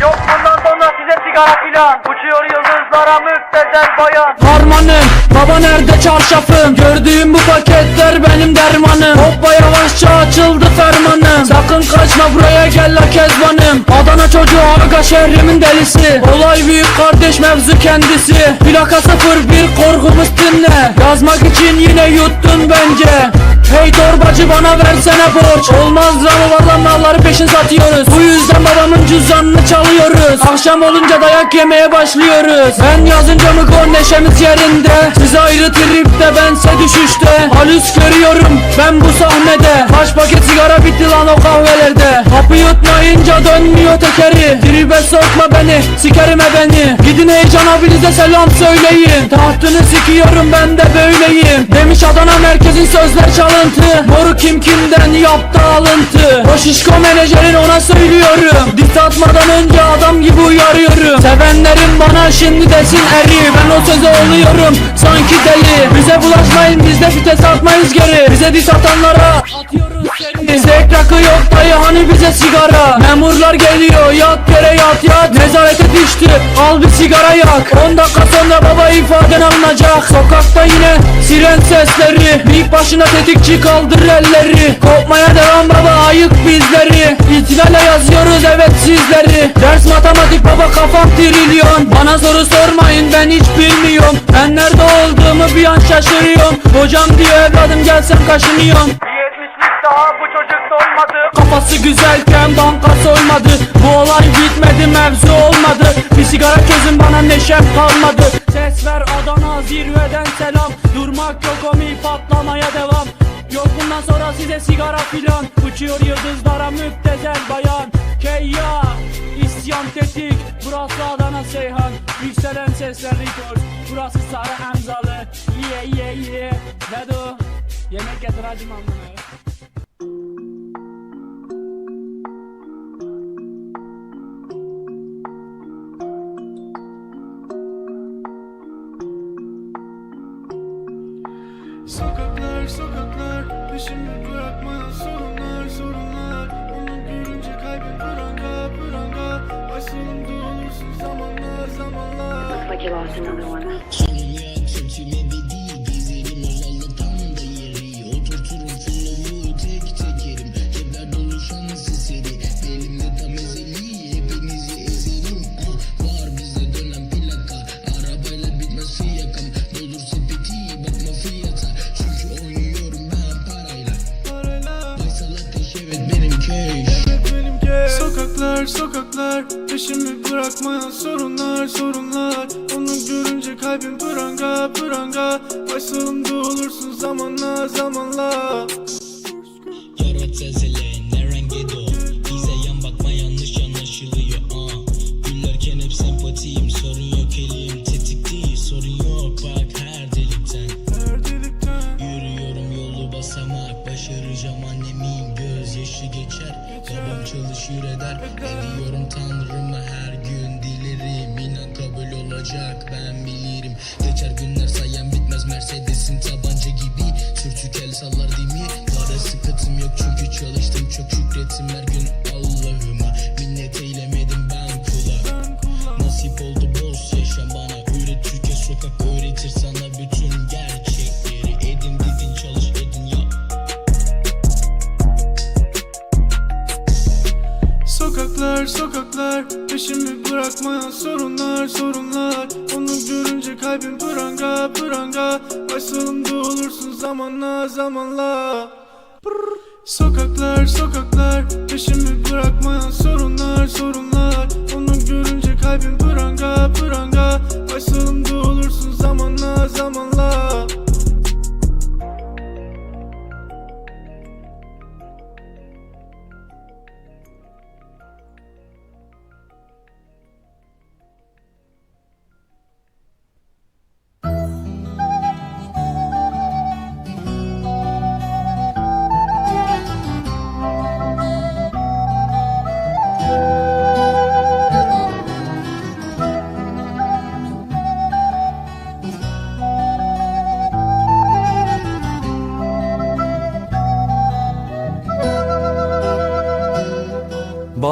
Yok bundan sonra size sigara filan. Uçuyor yıldızlara müptezel bayan. Harmanım baba nerede çarşafım? Gördüğüm bu paketler benim dermanım. Hoppa yavaşça açıldı fermanım. Sakın kaçma buraya gel Adana çocuğu aga şehrimin delisi. Olay büyük kardeş mevzu kendisi. Plaka 01 korkumuz dinle. Yazmak için yine yuttun bence. Hey torbacı bana versene borç. Olmaz ama valla malları peşin satıyoruz. Bu yüzden babamın cüzdanını çalıyoruz. Akşam olunca dayak yemeye başlıyoruz. Ben yazınca mı gol neşemiz yerinde? Siz ayrı tripte bense düşüşte. Halüs görüyorum ben bu sahnede. Kaç paket sigara bitti lan o kahvelerde. Hapı yutmayınca dönmüyor tekeri Tribe sokma beni sikerim beni. Gidin heyecan abinize selam söyleyin. Tahtını sikiyorum ben de böyleyim. Demiş Adana merkezin sözler çalıntı. Moru kim kimden yaptı alıntı. O şişko menajerin ona söylüyorum. Diss atmadan önce adam gibi uyarıyorum. Sevenlerim bana şimdi desin eri. Ben o söze oluyorum sanki deli. Bize bulaşmayın biz de vites atmayız geri. Bize diss atanlara atıyoruz seri Zevk rakı yok dayı hani bize sigara? Memurlar geliyor yat yere yat yat. Nezarete düştü al bir sigara yak. 10 dakika sonra baba ifaden alınacak. Sokakta yine siren sesleri. Bir başına tetikçi kaldır elleri. Kopmaya devam baba ayık bizleri. İtilale yazıyoruz evet sizleri. Ders matematik baba kafam trilyon. Bana soru sormayın ben hiç bilmiyorum. Ben nerede olduğumu bir an şaşırıyorum. Hocam diyor evladım gelsem kaşınıyorum 70'lik daha bu çocuk dolmadı Kafası güzelken banka soymadı. Bu olay bitmedi mevzu olmadı. Bir sigara çözün bana neşem kalmadı. Ses ver Adana zirveden selam. Durmak yok omi patlamaya devam. Yok bundan sonra size sigara filan. Uçuyor yıldızlara müptezel bayan. Keyya isyan tetik. Burası Adana Seyhan. Yükselen sesler record Burası Sarı Emzalı. Yeah yeah yeah Dedo Yemek getir hacım amına lost another one. Peşimi bırakmayan sorunlar sorunlar. Onu görünce kalbim pıranga pıranga. Başımda olursun zamanla zamanla. Yarat peşimi bırakmayan sorunlar sorunlar. Onu görünce kalbim pıranga pıranga. Başımda olursun zamanla zamanla. Brr. Sokaklar sokaklar peşimi bırakmayan sorunlar sorunlar. Onu görünce kalbim pıranga pıranga. Başımda olursun zamanla zamanla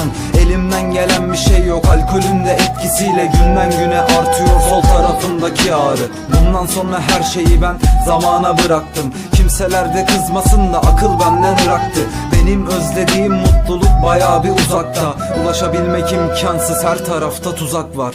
duanın Elimden gelen bir şey yok. Alkolün de etkisiyle Günden güne artıyor sol tarafındaki ağrı. Bundan sonra her şeyi ben zamana bıraktım. Kimseler de kızmasın da akıl benden ıraktı Benim özlediğim mutluluk baya bir uzakta. Ulaşabilmek imkansız her tarafta tuzak var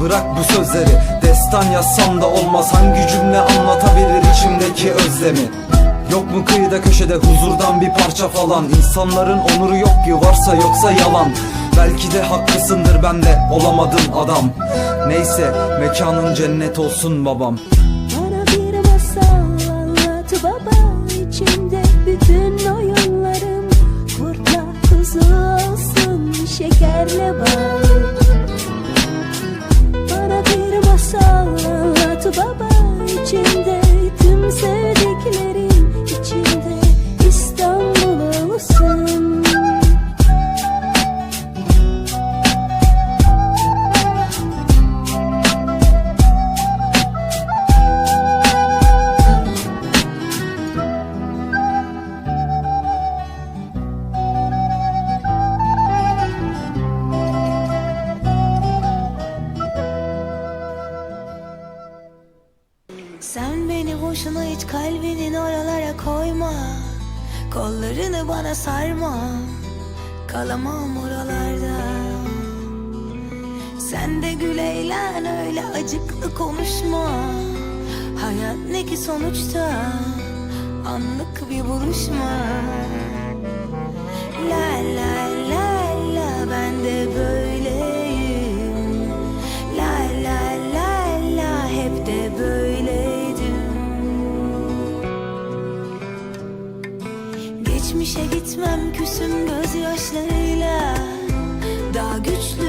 Bırak bu sözleri. Destan yazsam da olmaz. Hangi cümle anlatabilir içimdeki özlemi? Yok mu kıyıda köşede huzurdan bir parça falan? İnsanların onuru yok ki varsa yoksa yalan. Belki de haklısındır ben de olamadım adam. Neyse mekanın cennet olsun babam. Bana bir masal anlat baba içinde bütün oyunlarım. Kurtla kuzu olsun şekerle bal anlat Sen beni boşuna hiç kalbinin oralara koyma. Kollarını bana sarma. Kalamam oralarda. Sen de gül eğlen öyle acıklı konuşma. Hayat ne ki sonuçta? Anlık bir buluşma. La la la la ben de böyleyim Geçmişe gitmem küsüm gözyaşlarıyla. Daha güçlüyüm